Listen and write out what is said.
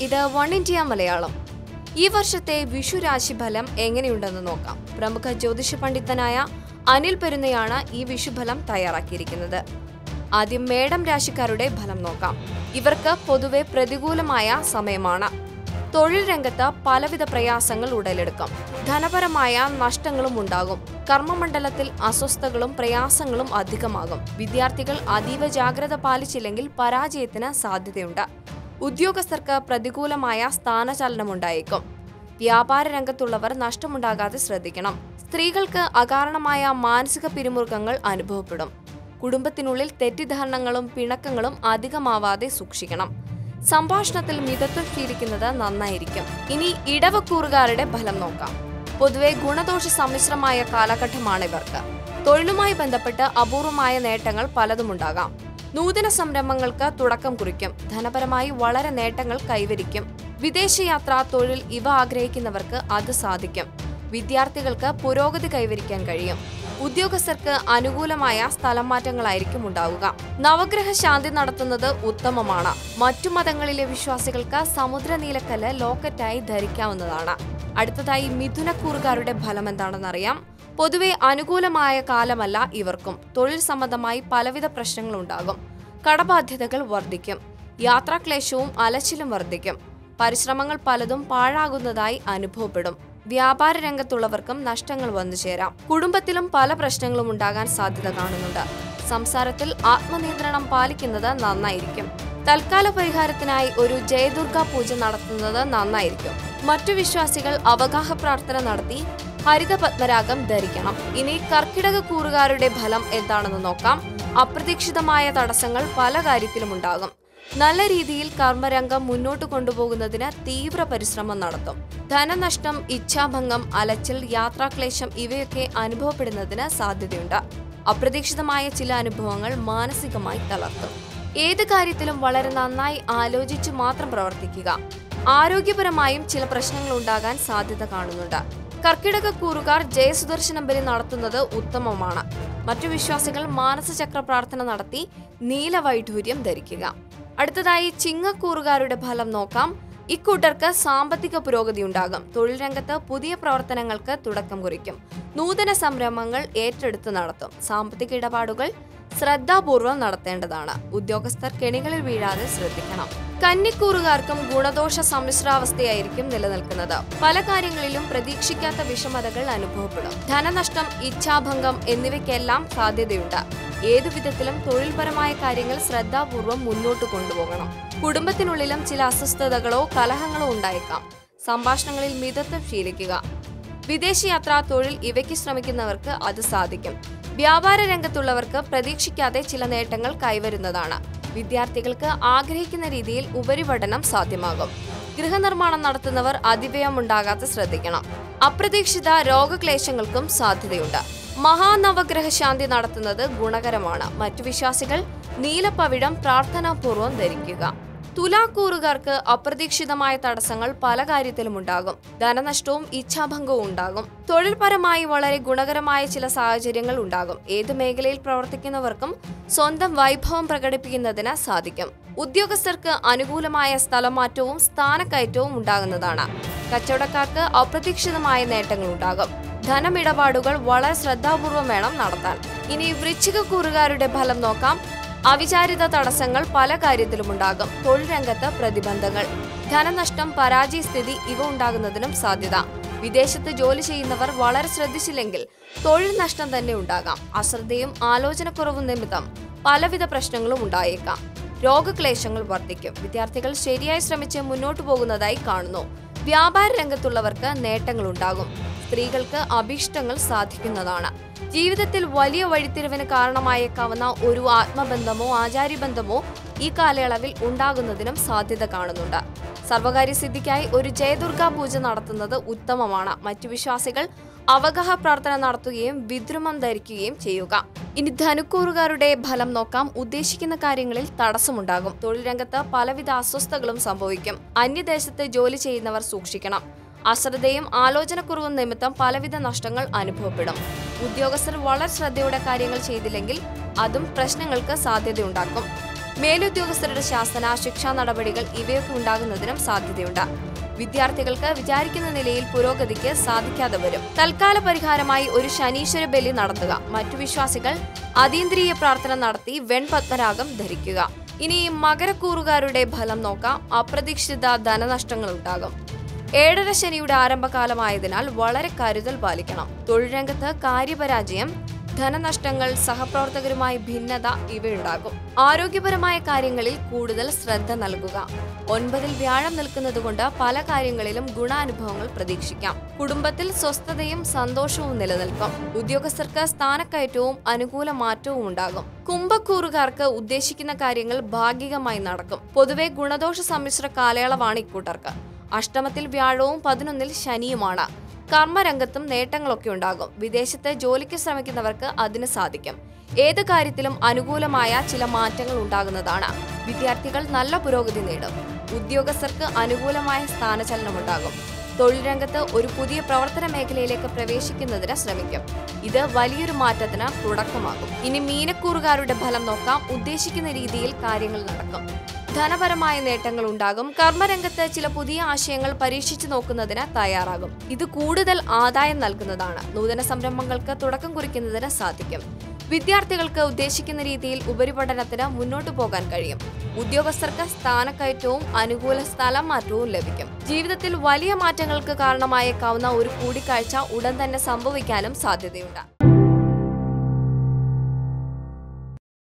ഇത് one India Malayalam. ഈ വർഷത്തെ വിഷു രാശിഫലം എങ്ങനെയുണ്ടെന്ന് നോക്കാം. പ്രമുഖ ജ്യോതിഷ പണ്ഡിതനായ അനിൽ പെരുന്നയാണ് ഈ വിഷുഫലം തയ്യാറാക്കിയിരിക്കുന്നത്. ആദ്യം മേടം രാശിക്കാരുടെ ഫലം നോക്കാം. ഇവർക്ക് പൊതുവെ പ്രതികൂലമായ സമയമാണ്. തൊഴിൽ രംഗത്ത് പലവിധ പ്രയാസങ്ങൾ ഉടലെടുക്കും. ധനപരമായ നഷ്ടങ്ങളും ഉണ്ടാകും. കർമ്മമണ്ഡലത്തിൽ അസ്വസ്ഥകളും പ്രയാസങ്ങളും അധികമാകും. വിദ്യാർത്ഥികൾ അതീവ ജാഗ്രത പാലിച്ചില്ലെങ്കിൽ പരാജയത്തിന് സാധ്യതയുണ്ട്. ഉദ്യോഗസ്ഥർക്ക് പ്രതികൂലമായ സ്ഥാനചലനമുണ്ടായേക്കും. വ്യാപാര രംഗത്തുള്ളവർ നഷ്ടമുണ്ടാകാതെ ശ്രദ്ധിക്കണം. സ്ത്രീകൾക്ക് അകാരണമായ മാനസിക പിരിമുറുക്കങ്ങൾ അനുഭവപ്പെടും. കുടുംബത്തിനുള്ളിൽ തെറ്റിദ്ധാരണകളും പിണക്കങ്ങളും അധികമാവാതെ സൂക്ഷിക്കണം. സംഭാഷണത്തിൽ മിതത്വം ശീലിക്കുന്നത് നന്നായിരിക്കും. ഇനി ഇടവക്കൂറുകാരുടെ ഫലം നോക്കാം. പൊതുവെ ഗുണദോഷ സമ്മിശ്രമായ കാലഘട്ടമാണ് ഇവർക്ക്. തൊഴിലുമായി ബന്ധപ്പെട്ട് അപൂർവമായ നേട്ടങ്ങൾ പലതുമുണ്ടാകാം. നൂതന സംരംഭങ്ങൾക്ക് തുടക്കം കുറിക്കും. ധനപരമായി വളരെ നേട്ടങ്ങൾ കൈവരിക്കും. വിദേശയാത്ര തൊഴിൽ ഇവ ആഗ്രഹിക്കുന്നവർക്ക് അത് സാധിക്കും. വിദ്യാർത്ഥികൾക്ക് പുരോഗതി കൈവരിക്കാൻ കഴിയും. ഉദ്യോഗസ്ഥർക്ക് അനുകൂലമായ സ്ഥലം മാറ്റങ്ങളായിരിക്കും ഉണ്ടാവുക. നവഗ്രഹ ശാന്തി നടത്തുന്നത് ഉത്തമമാണ്. മറ്റു മതങ്ങളിലെ വിശ്വാസികൾക്ക് സമുദ്രനീലക്കല്ല് ലോക്കറ്റായി ധരിക്കാവുന്നതാണ്. അടുത്തതായി മിഥുനക്കൂറുകാരുടെ ഫലം എന്താണെന്നറിയാം. പൊതുവെ അനുകൂലമായ കാലമല്ല ഇവർക്കും. തൊഴിൽ സംബന്ധമായി പലവിധ പ്രശ്നങ്ങളുണ്ടാകും. കടബാധ്യതകൾ വർദ്ധിക്കും. യാത്രാക്ലേശവും അലച്ചിലും വർദ്ധിക്കും. പരിശ്രമങ്ങൾ പലതും പാഴാകുന്നതായി അനുഭവപ്പെടും. വ്യാപാര രംഗത്തുള്ളവർക്കും നഷ്ടങ്ങൾ വന്നു ചേരാം. കുടുംബത്തിലും പല പ്രശ്നങ്ങളും ഉണ്ടാകാൻ സാധ്യത കാണുന്നുണ്ട്. സംസാരത്തിൽ ആത്മനിയന്ത്രണം പാലിക്കുന്നത് നന്നായിരിക്കും. തൽക്കാല പരിഹാരത്തിനായി ഒരു ജയദുർഗ പൂജ നടത്തുന്നത് നന്നായിരിക്കും. മറ്റു വിശ്വാസികൾ അവഗാഹ പ്രാർത്ഥന നടത്തി ഹരിത പത്മരാഗം ധരിക്കണം. ഇനി കർക്കിടക കൂറുകാരുടെ ഫലം എന്താണെന്ന് നോക്കാം. അപ്രതീക്ഷിതമായ തടസ്സങ്ങൾ പല കാര്യത്തിലും ഉണ്ടാകും നല്ല രീതിയിൽ കർമ്മരംഗം മുന്നോട്ട് കൊണ്ടുപോകുന്നതിന് തീവ്ര പരിശ്രമം നടത്തും. ധനനഷ്ടം ഇച്ഛാഭംഗം അലച്ചിൽ യാത്രാക്ലേശം ഇവയൊക്കെ അനുഭവപ്പെടുന്നതിന് സാധ്യതയുണ്ട്. അപ്രതീക്ഷിതമായ ചില അനുഭവങ്ങൾ മാനസികമായി തളർത്തും. ഏത് കാര്യത്തിലും വളരെ നന്നായി ആലോചിച്ച് മാത്രം പ്രവർത്തിക്കുക. ആരോഗ്യപരമായും ചില പ്രശ്നങ്ങൾ ഉണ്ടാകാൻ സാധ്യത കാണുന്നുണ്ട്. കർക്കിടക കൂറുകാർ ജയസുദർശനം ബലി നടത്തുന്നത് ഉത്തമമാണ്. മറ്റു വിശ്വാസികൾ മാനസചക്ര പ്രാർത്ഥന നടത്തി നീലവൈഢൂര്യം ധരിക്കുക. അടുത്തതായി ചിങ്ങക്കൂറുകാരുടെ ഫലം നോക്കാം. ഇക്കൂട്ടർക്ക് സാമ്പത്തിക പുരോഗതി ഉണ്ടാകും. തൊഴിൽ രംഗത്ത് പുതിയ പ്രവർത്തനങ്ങൾക്ക് തുടക്കം കുറിക്കും. നൂതന സംരംഭങ്ങൾ ഏറ്റെടുത്ത് നടത്തും. സാമ്പത്തിക ഇടപാടുകൾ ശ്രദ്ധാപൂർവം നടത്തേണ്ടതാണ്. ഉദ്യോഗസ്ഥർ കെണികളിൽ വീഴാതെ ശ്രദ്ധിക്കണം. കന്നിക്കൂറുകാർക്കും ഗുണദോഷ സമ്മിശ്രാവസ്ഥയായിരിക്കും നിലനിൽക്കുന്നത്. പല കാര്യങ്ങളിലും പ്രതീക്ഷിക്കാത്ത വിഷമതകൾ അനുഭവപ്പെടും. ധനനഷ്ടം ഇച്ഛാഭംഗം എന്നിവയ്ക്കെല്ലാം സാധ്യതയുണ്ട്. ഏതു വിധത്തിലും തൊഴിൽപരമായ കാര്യങ്ങൾ ശ്രദ്ധാപൂർവം മുന്നോട്ട് കൊണ്ടുപോകണം. കുടുംബത്തിനുള്ളിലും ചില അസ്വസ്ഥതകളോ കലഹങ്ങളോ ഉണ്ടായേക്കാം. സംഭാഷണങ്ങളിൽ മിതത്വം ശീലിക്കുക. വിദേശയാത്ര തൊഴിൽ ഇവയ്ക്ക് ശ്രമിക്കുന്നവർക്ക് അത് സാധിക്കും. വ്യാപാര രംഗത്തുള്ളവർക്ക് പ്രതീക്ഷിക്കാതെ ചില നേട്ടങ്ങൾ കൈവരുന്നതാണ്. വിദ്യാർത്ഥികൾക്ക് ആഗ്രഹിക്കുന്ന രീതിയിൽ ഉപരിപഠനം സാധ്യമാകും. ഗൃഹനിർമ്മാണം നടത്തുന്നവർ അതിവ്യയം ഉണ്ടാകാതെ ശ്രദ്ധിക്കണം. അപ്രതീക്ഷിത രോഗക്ലേശങ്ങൾക്കും സാധ്യതയുണ്ട്. മഹാനവഗ്രഹ ശാന്തി നടത്തുന്നത് ഗുണകരമാണ്. മറ്റു വിശ്വാസികൾ നീലപ്പവിടം പ്രാർത്ഥനാപൂർവം ധരിക്കുക. തുലാക്കൂറുകാർക്ക് അപ്രതീക്ഷിതമായ തടസ്സങ്ങൾ പല കാര്യത്തിലും ഉണ്ടാകും ധനനഷ്ടവും ഇച്ഛാഭംഗവും ഉണ്ടാകും. തൊഴിൽപരമായി വളരെ ഗുണകരമായ ചില സാഹചര്യങ്ങൾ ഉണ്ടാകും. ഏത് മേഖലയിൽ പ്രവർത്തിക്കുന്നവർക്കും സ്വന്തം വൈഭവം പ്രകടിപ്പിക്കുന്നതിന് സാധിക്കും. ഉദ്യോഗസ്ഥർക്ക് അനുകൂലമായ സ്ഥലമാറ്റവും സ്ഥാനക്കയറ്റവും ഉണ്ടാകുന്നതാണ്. കച്ചവടക്കാർക്ക് അപ്രതീക്ഷിതമായ നേട്ടങ്ങൾ ഉണ്ടാകും. ധനമിടപാടുകൾ വളരെ ശ്രദ്ധാപൂർവം വേണം നടത്താൻ. ഇനി വൃശ്ചിക കൂറുകാരുടെ ഫലം നോക്കാം. അവിചാരിത തടസ്സങ്ങൾ പല കാര്യത്തിലുമുണ്ടാകും. തൊഴിൽ രംഗത്ത് പ്രതിബന്ധങ്ങൾ. ധനനഷ്ടം പരാജയസ്ഥിതി ഇവ ഉണ്ടാകുന്നതിനും സാധ്യത. വിദേശത്ത് ജോലി ചെയ്യുന്നവർ വളരെ ശ്രദ്ധിച്ചില്ലെങ്കിൽ തൊഴിൽ നഷ്ടം തന്നെ ഉണ്ടാകാം. അശ്രദ്ധയും ആലോചനക്കുറവും നിമിത്തം പലവിധ പ്രശ്നങ്ങളും ഉണ്ടായേക്കാം. രോഗക്ലേശങ്ങൾ വർദ്ധിക്കും. വിദ്യാർത്ഥികൾ ശരിയായി ശ്രമിച്ച് മുന്നോട്ടു പോകുന്നതായി കാണുന്നു. വ്യാപാര രംഗത്തുള്ളവർക്ക് നേട്ടങ്ങളുണ്ടാകും. സ്ത്രീകൾക്ക് അഭീഷ്ടങ്ങൾ സാധിക്കുന്നതാണ്. ജീവിതത്തിൽ വലിയ വഴിത്തിരിവിന് കാരണമായേക്കാവുന്ന ഒരു ആത്മബന്ധമോ ആചാര്യബന്ധമോ ഈ കാലയളവിൽ ഉണ്ടാകുന്നതിനും സാധ്യത കാണുന്നുണ്ട്. സർവകാര്യ സിദ്ധിക്കായി ഒരു ജയദുർഗാ പൂജ നടത്തുന്നത് ഉത്തമമാണ്. മറ്റു വിശ്വാസികൾ അവഗാഹ പ്രാർത്ഥന നടത്തുകയും വിദ്രുമം ധരിക്കുകയും ചെയ്യുക. ഇനി ധനുക്കൂറുകാരുടെ ഫലം നോക്കാം. ഉദ്ദേശിക്കുന്ന കാര്യങ്ങളിൽ തടസ്സമുണ്ടാകും. തൊഴിൽ രംഗത്ത് പലവിധ അസ്വസ്ഥതകളും സംഭവിക്കും. അന്യദേശത്ത് ജോലി ചെയ്യുന്നവർ സൂക്ഷിക്കണം. അശ്രദ്ധയും ആലോചനക്കുറവും നിമിത്തം പലവിധ നഷ്ടങ്ങൾ അനുഭവപ്പെടും. ഉദ്യോഗസ്ഥർ വളരെ ശ്രദ്ധയോടെ കാര്യങ്ങൾ ചെയ്തില്ലെങ്കിൽ അതും പ്രശ്നങ്ങൾക്ക് സാധ്യതയുണ്ടാക്കും. മേലുദ്യോഗസ്ഥരുടെ ശാസന ശിക്ഷാ നടപടികൾ ഇവയൊക്കെ ഉണ്ടാകുന്നതിനും സാധ്യതയുണ്ട്. വിദ്യാർത്ഥികൾക്ക് വിചാരിക്കുന്ന നിലയിൽ പുരോഗതിക്ക് സാധിക്കാതെ വരും. തൽക്കാല പരിഹാരമായി ഒരു ശനീശ്വര ബലി നടത്തുക. മറ്റു വിശ്വാസികൾ അതീന്ദ്രിയ പ്രാർത്ഥന നടത്തി വെൺപത്മരാഗം ധരിക്കുക. ഇനി മകരക്കൂറുകാരുടെ ഫലം നോക്കാം. അപ്രതീക്ഷിത ധനനഷ്ടങ്ങൾ ഉണ്ടാകും. ഏഴര ശനിയുടെ ആരംഭകാലമായതിനാൽ വളരെ കരുതൽ പാലിക്കണം. തൊഴിൽ രംഗത്ത് കാര്യപരാജയം ധനനഷ്ടങ്ങൾ സഹപ്രവർത്തകരുമായി ഭിന്നത ഇവയുണ്ടാകും. ആരോഗ്യപരമായ കാര്യങ്ങളിൽ കൂടുതൽ ശ്രദ്ധ നൽകുക. ഒൻപതിൽ വ്യാഴം നിൽക്കുന്നതുകൊണ്ട് പല കാര്യങ്ങളിലും ഗുണാനുഭവങ്ങൾ പ്രതീക്ഷിക്കാം. കുടുംബത്തിൽ സ്വസ്ഥതയും സന്തോഷവും നിലനിൽക്കും. ഉദ്യോഗസ്ഥർക്ക് സ്ഥാനക്കയറ്റവും അനുകൂല മാറ്റവും ഉണ്ടാകും. കുംഭക്കൂറുകാർക്ക് ഉദ്ദേശിക്കുന്ന കാര്യങ്ങൾ ഭാഗികമായി നടക്കും. പൊതുവെ ഗുണദോഷ സമ്മിശ്ര കാലയളവാണ് ഇക്കൂട്ടർക്ക്. അഷ്ടമത്തിൽ വ്യാഴവും പതിനൊന്നിൽ ശനിയുമാണ്. കർമ്മരംഗത്തും നേട്ടങ്ങളൊക്കെ ഉണ്ടാകും. വിദേശത്ത് ജോലിക്ക് ശ്രമിക്കുന്നവർക്ക് അതിന് സാധിക്കും. ഏത് കാര്യത്തിലും അനുകൂലമായ ചില മാറ്റങ്ങൾ ഉണ്ടാകുന്നതാണ്. വിദ്യാർത്ഥികൾ നല്ല പുരോഗതി നേടും. ഉദ്യോഗസ്ഥർക്ക് അനുകൂലമായ സ്ഥാനചലനമുണ്ടാകും. തൊഴിൽ രംഗത്ത് ഒരു പുതിയ പ്രവർത്തന മേഖലയിലേക്ക് പ്രവേശിക്കുന്നതിന് ശ്രമിക്കും. ഇത് വലിയൊരു മാറ്റത്തിന് തുടക്കമാകും. ഇനി മീനക്കൂറുകാരുടെ ഫലം നോക്കാം. ഉദ്ദേശിക്കുന്ന രീതിയിൽ കാര്യങ്ങൾ നടക്കും. ധനപരമായ നേട്ടങ്ങൾ ഉണ്ടാകും. കർമ്മരംഗത്ത് ചില പുതിയ ആശയങ്ങൾ പരീക്ഷിച്ചു നോക്കുന്നതിന് തയ്യാറാകും. ഇത് കൂടുതൽ ആദായം നൽകുന്നതാണ്. നൂതന സംരംഭങ്ങൾക്ക് തുടക്കം കുറിക്കുന്നതിന് സാധിക്കും. വിദ്യാർത്ഥികൾക്ക് ഉദ്ദേശിക്കുന്ന രീതിയിൽ ഉപരിപഠനത്തിന് മുന്നോട്ടു പോകാൻ കഴിയും. ഉദ്യോഗസ്ഥർക്ക് സ്ഥാനക്കയറ്റവും അനുകൂല സ്ഥലം മാറ്റവും ലഭിക്കും. ജീവിതത്തിൽ വലിയ മാറ്റങ്ങൾക്ക് കാരണമായേക്കാവുന്ന ഒരു കൂടിക്കാഴ്ച ഉടൻ തന്നെ സംഭവിക്കാനും സാധ്യതയുണ്ട്.